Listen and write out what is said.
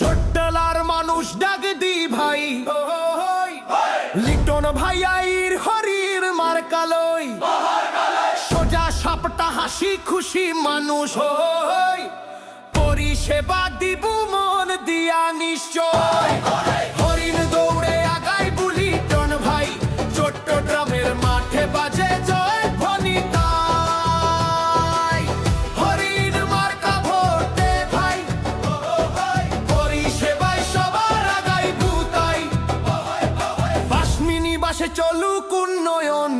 ছোট্টলার মানুষ ডাক দি ভাই। লিটন ভাইয়াইর হরির মার্কালই সোজা সাপটা হাসি খুশি মানুষ পরিষেবা দিব মন দিয়া নিশ্চয়। পাশে চলুক উন্নয়ন।